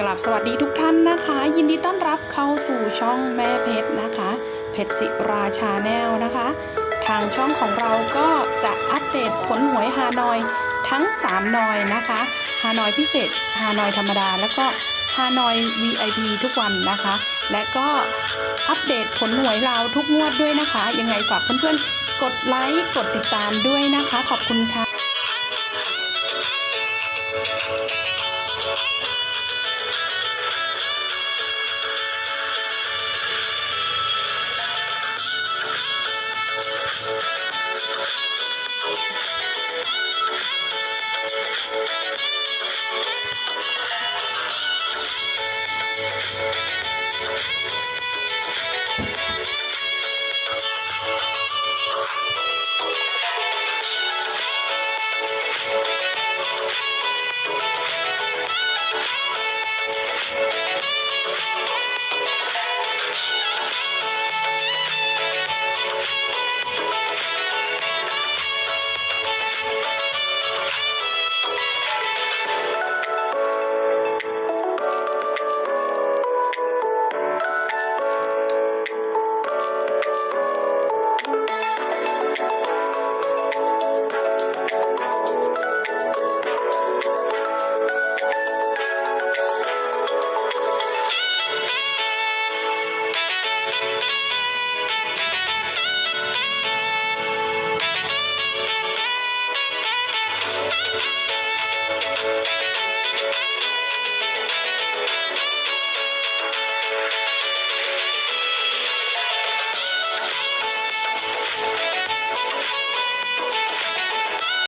กลับสวัสดีทุกท่านนะคะ ยินดีต้อนรับเข้าสู่ช่องแม่เพชรนะคะ เพชรศิราชาแนลนะคะ ทางช่องของเราก็จะอัปเดตผลหวยฮานอยทั้ง 3 นอยนะคะฮานอยพิเศษฮานอยธรรมดา แล้วก็ฮานอย VIP ทุกวันนะคะ และก็อัปเดตผลหวยเราวทุกงวดด้วยนะคะ ยังไงฝากเพื่อนๆ กดไลค์กดติดตามด้วยนะคะ ขอบคุณค่ะ